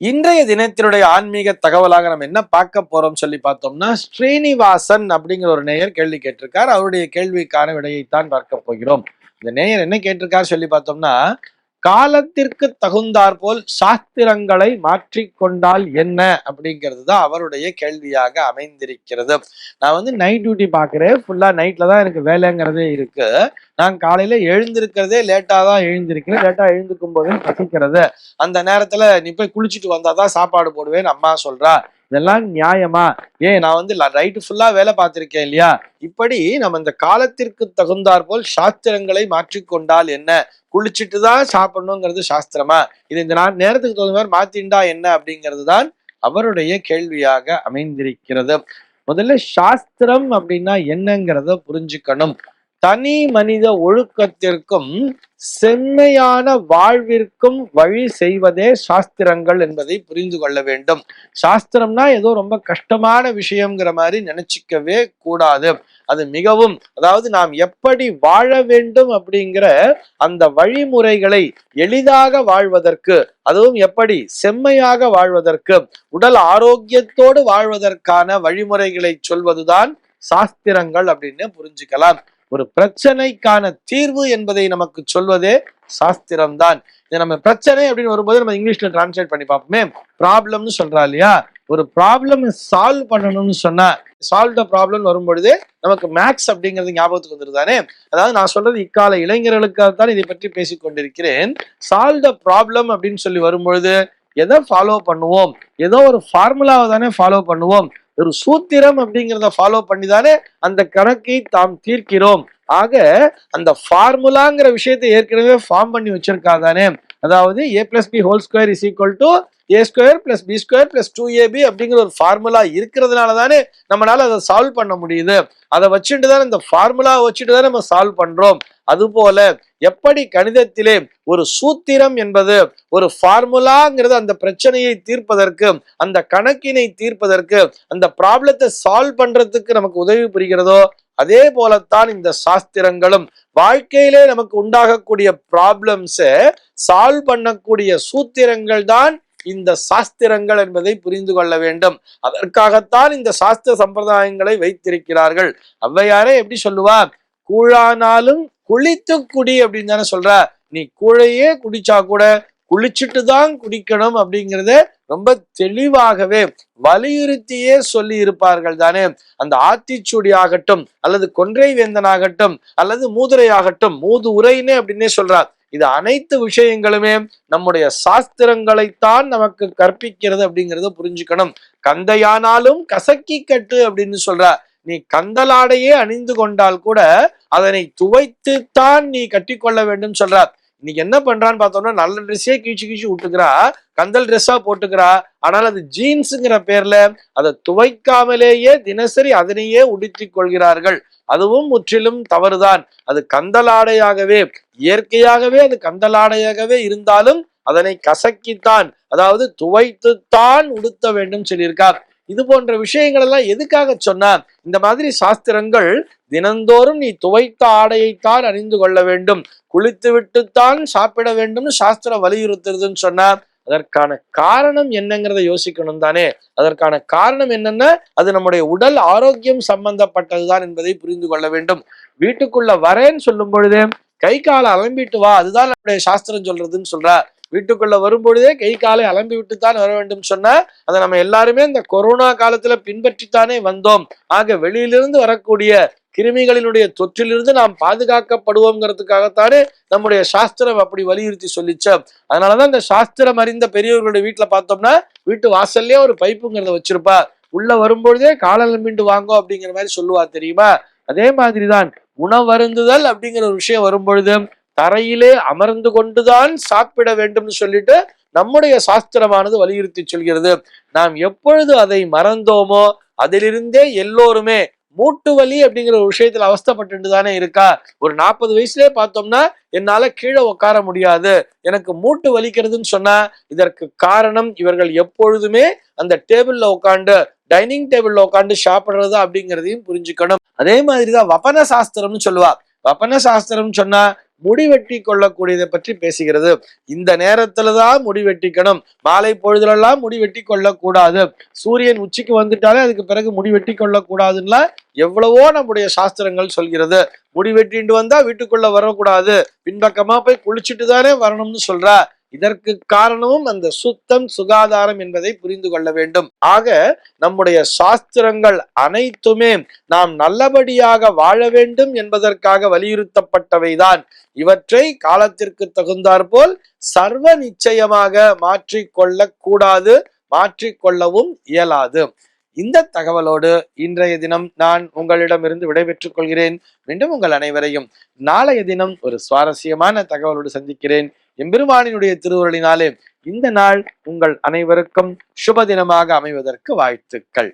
இன்றைய தினத்தினுடைய ஆன்மீக தகவலாக நம்ம என்ன பார்க்க போறோம் சொல்லி பார்த்தோம்னா ஸ்ரீனிவாசன் அப்படிங்கிற ஒரு நேயர் கேள்வி கேட்டிருக்கார். அவருடைய கேள்விக்கான விடையைத்தான் பார்க்க போகிறோம். இந்த நேயர் என்ன கேட்டிருக்கார் சொல்லி பார்த்தோம்னா காலத்திற்கு தகுந்தாற்போல் சாஸ்திரங்களை மாற்றிக்கொண்டால் என்ன அப்படிங்கிறது தான் அவருடைய கேள்வியாக அமைந்திருக்கிறது. நான் வந்து நைட் டியூட்டி பார்க்குறேன். ஃபுல்லாக நைட்டில் தான் எனக்கு வேலைங்கிறதே இருக்கு. நான் காலையில் எழுந்திருக்கிறதே லேட்டாக தான் எழுந்திருக்கிறேன். லேட்டாக எழுந்திருக்கும் போது பசிக்கிறது. அந்த நேரத்தில் நீ போய் குளிச்சுட்டு வந்தால் தான் சாப்பாடு போடுவேன் அம்மா சொல்கிறா இதெல்லாம் நியாயமா? ஏன் நான் வந்து ரைட்டு ஃபுல்லா வேலை பார்த்திருக்கேன் இல்லையா? இப்படி நம்ம இந்த காலத்திற்கு தகுந்தாற் போல் சாஸ்திரங்களை மாற்றிக்கொண்டால் என்ன? குளிச்சுட்டு தான் சாப்பிடணுங்கிறது சாஸ்திரமா? இது இந்த நான் நேரத்துக்கு தகுந்த மாதிரி மாத்திண்டா என்ன அப்படிங்கிறது தான் அவருடைய கேள்வியாக அமைந்திருக்கிறது. முதல்ல சாஸ்திரம் அப்படின்னா என்னங்கிறத புரிஞ்சுக்கணும். தனி மனித ஒழுக்கத்திற்கும் செம்மையான வாழ்விற்கும் வழி செய்வதே சாஸ்திரங்கள் என்பதை புரிந்து கொள்ள வேண்டும். சாஸ்திரம்னா ஏதோ ரொம்ப கஷ்டமான விஷயங்கிற மாதிரி நினைச்சிக்கவே கூடாது. அது மிகவும் அதாவது நாம் எப்படி வாழ வேண்டும் அப்படிங்கிற அந்த வழிமுறைகளை எளிதாக வாழ்வதற்கு அதுவும் எப்படி செம்மையாக வாழ்வதற்கு உடல் ஆரோக்கியத்தோடு வாழ்வதற்கான வழிமுறைகளை சொல்வதுதான் சாஸ்திரங்கள் அப்படின்னு புரிஞ்சுக்கலாம். ஒரு பிரச்சனைக்கான தீர்வு என்பதை நமக்கு சொல்வதே சாஸ்திரம்தான். இதை நம்ம பிரச்சனை அப்படின்னு வரும்போது நம்ம இங்கிலீஷ்ல டிரான்ஸ்லேட் பண்ணி பார்ப்போமே. ப்ராப்ளம்னு சொல்றா இல்லையா? ஒரு ப்ராப்ளம் சால்வ் பண்ணணும்னு சொன்னா சால்வ் த ப்ராப்ளம் வரும்பொழுது நமக்கு மேக்ஸ் அப்படிங்கிறது ஞாபகத்துக்கு வந்துருதானே அதாவது நான் சொல்றது இக்கால இளைஞர்களுக்காக தான் இதை பற்றி பேசிக் கொண்டிருக்கிறேன். சால்வ் த ப்ராப்ளம் அப்படின்னு சொல்லி வரும்பொழுது எதை ஃபாலோ பண்ணுவோம்? ஏதோ ஒரு ஃபார்முலாவை தானே ஃபாலோ பண்ணுவோம்? ஒரு சூத்திரம் அப்படிங்கிறத ஃபாலோ பண்ணி தானே அந்த கணக்கை தாம் தீர்க்கிறோம். ஆக அந்த ஃபார்முலாங்கிற விஷயத்தை ஏற்கனவே ஃபார்ம் பண்ணி வச்சிருக்கா தானே அதாவது A plus B whole square is equal to A square plus B square plus two A B அப்படிங்கிற ஒரு ஃபார்முலா இருக்கிறதுனால தானே நம்மளால அதை சால்வ் பண்ண முடியுது. அதை வச்சுட்டு தானே இந்த ஃபார்முலா வச்சுட்டு தான் நம்ம சால்வ் பண்றோம். அதுபோல எப்படி கணிதத்திலே ஒரு சூத்திரம் என்பது ஒரு ஃபார்முலாங்கிறது அந்த பிரச்சனையை தீர்ப்பதற்கு அந்த கணக்கினை தீர்ப்பதற்கு அந்த ப்ராப்ளத்தை சால்வ் பண்றதுக்கு நமக்கு உதவி புரிகிறதோ அதே போலத்தான் இந்த சாஸ்திரங்களும் வாழ்க்கையிலே நமக்கு உண்டாகக்கூடிய ப்ராப்ளம்ஸை சால்வ் பண்ணக்கூடிய சூத்திரங்கள் தான் இந்த சாஸ்திரங்கள் என்பதை புரிந்து கொள்ள வேண்டும். அதற்காகத்தான் இந்த சாஸ்திர சம்பிரதாயங்களை வைத்திருக்கிறார்கள். ஔவையாரே எப்படி சொல்லுவா கூழானாலும் குளித்து குடி அப்படின்னு தானே சொல்ற. நீ கூழையே குடிச்சா கூட குளிச்சுட்டு தான் குடிக்கணும் அப்படிங்கிறத ரொம்ப தெளிவாகவே வலியுறுத்தியே சொல்லி இருப்பார்கள் தானே. அந்த ஆத்திச்சூடி ஆகட்டும் அல்லது கொன்றை வேந்தனாகட்டும் அல்லது மூதுரை ஆகட்டும் மூது உரைன்னு அப்படின்னே சொல்றார். இது அனைத்து விஷயங்களுமே நம்முடைய சாஸ்திரங்களைத்தான் நமக்கு கற்பிக்கிறது அப்படிங்கிறத புரிஞ்சுக்கணும். கந்தையானாலும் கசக்கி கட்டு அப்படின்னு சொல்ற. நீ கந்தலாடையே அணிந்து கொண்டால் கூட அதனை துவைத்துத்தான் நீ கட்டிக்கொள்ள வேண்டும் சொல்றார். இன்னைக்கு என்ன பண்றான்னு பார்த்தோம்னா நல்ல ட்ரெஸ்ஸே கீச்சு கீச்சு விட்டுக்கிறா கந்தல் ட்ரெஸ்ஸா போட்டுக்கிறா. ஆனால் அது ஜீன்ஸுங்கிற பேர்ல அதை துவைக்காமலேயே தினசரி அதனையே உடுத்தி கொள்கிறார்கள். அதுவும் முற்றிலும் தவறுதான். அது கந்தலாடையாகவே இயற்கையாகவே அது கந்தலாடையாகவே இருந்தாலும் அதனை கசக்கித்தான் அதாவது துவைத்துத்தான் உடுத்த வேண்டும் சொல்லியிருக்கார். இது போன்ற விஷயங்கள் எல்லாம் எதுக்காக சொன்னார்? இந்த மாதிரி சாஸ்திரங்கள் தினந்தோறும் நீ துவைத்த ஆடையைத்தான் அணிந்து கொள்ள வேண்டும். குளித்து விட்டுத்தான் சாப்பிட வேண்டும் சாஸ்திரம் வலியுறுத்துறதுன்னு சொன்னார். அதற்கான காரணம் என்னங்கிறத யோசிக்கணும் தானே? அதற்கான காரணம் என்னன்னா அது நம்முடைய உடல் ஆரோக்கியம் சம்பந்தப்பட்டதுதான் என்பதை புரிந்து கொள்ள வேண்டும். வீட்டுக்குள்ள வரேன்னு சொல்லும் பொழுதே கை காலை அலம்பிட்டு வா அதுதான் நம்முடைய சாஸ்திரம் சொல்றதுன்னு சொல்றார். வீட்டுக்குள்ள வரும்பொழுதே கை காலை அலம்பி விட்டுத்தான் வர வேண்டும் சொன்னா அதை நம்ம எல்லாருமே இந்த கொரோனா காலத்துல பின்பற்றித்தானே வந்தோம். ஆக வெளியிலிருந்து வரக்கூடிய கிருமிகளினுடைய தொற்றிலிருந்து நாம் பாதுகாக்கப்படுவோங்கிறதுக்காகத்தானே நம்முடைய சாஸ்திரம் அப்படி வலியுறுத்தி சொல்லிச்சோம் அதனாலதான் இந்த சாஸ்திரம் அறிந்த பெரியவர்களுடைய வீட்டுல பார்த்தோம்னா வீட்டு வாசல்லே ஒரு பைப்புங்கிறத வச்சிருப்பா. உள்ள வரும்பொழுதே காலலம்பிண்டு வாங்கோ அப்படிங்கிற மாதிரி சொல்லுவா தெரியுமா? அதே மாதிரிதான் உணவருந்துதல் அப்படிங்கிற ஒரு விஷயம் வரும்பொழுது தரையிலே அமர்ந்து கொண்டுதான் சாப்பிட வேண்டும்னு சொல்லிட்டு நம்முடைய சாஸ்திரமானது வலியுறுத்தி சொல்கிறது. நாம் எப்பொழுது அதை மறந்தோமோ அதிலிருந்தே எல்லோருமே மூட்டு வலி அப்படிங்கிற ஒரு விஷயத்துல அவஸ்தப்பட்டு தானே இருக்கா? ஒரு நாற்பது வயசுலயே பார்த்தோம்னா என்னால கீழே உட்கார முடியாது. எனக்கு மூட்டு வலிக்கிறதுன்னு சொன்னா இதற்கு காரணம் இவர்கள் எப்பொழுதுமே அந்த டேபிள்ல உட்காந்து டைனிங் டேபிள்ல உட்காந்து சாப்பிடுறது அப்படிங்கிறதையும் புரிஞ்சுக்கணும். அதே மாதிரிதான் வபன சாஸ்திரம்னு சொல்லுவா. வபன சாஸ்திரம்னு சொன்னா முடிவெட்டி கொள்ளக்கூடியதை பற்றி பேசுகிறது. இந்த நேரத்துல தான் முடி வெட்டிக்கணும் மாலை பொழுதுலெல்லாம் முடி வெட்டி கொள்ளக்கூடாது சூரியன் உச்சிக்கு வந்துட்டாலே அதுக்கு பிறகு முடி வெட்டி கொள்ளக்கூடாதுன்னா எவ்வளவோ நம்முடைய சாஸ்திரங்கள் சொல்கிறது. முடிவெட்டின்ட்டு வந்தா வீட்டுக்குள்ள வரக்கூடாது. பின்பக்கமா போய் குளிச்சுட்டு தானே வரணும்னு சொல்ற. இதற்கு காரணமும் அந்த சுத்தம் சுகாதாரம் என்பதை புரிந்து கொள்ள வேண்டும். ஆக நம்முடைய சாஸ்திரங்கள் அனைத்துமே நாம் நல்லபடியாக வாழ வேண்டும் என்பதற்காக வலியுறுத்தப்பட்டவைதான். இவற்றை காலத்திற்கு தகுந்தாற்போல் சர்வ நிச்சயமாக மாற்றிக்கொள்ள கூடாது மாற்றிக்கொள்ளவும் இயலாது. இந்த தகவலோடு இன்றைய தினம் நான் உங்களிடமிருந்து விடைபெற்றுக் கொள்கிறேன். மீண்டும் உங்கள் அனைவரையும் நாளைய தினம் ஒரு சுவாரஸ்யமான தகவலோடு சந்திக்கிறேன். எம்பெருமானினுடைய திருவுருளினாலே இந்த நாள் உங்கள் அனைவருக்கும் சுப தினமாக அமைவதற்கு வாழ்த்துக்கள்.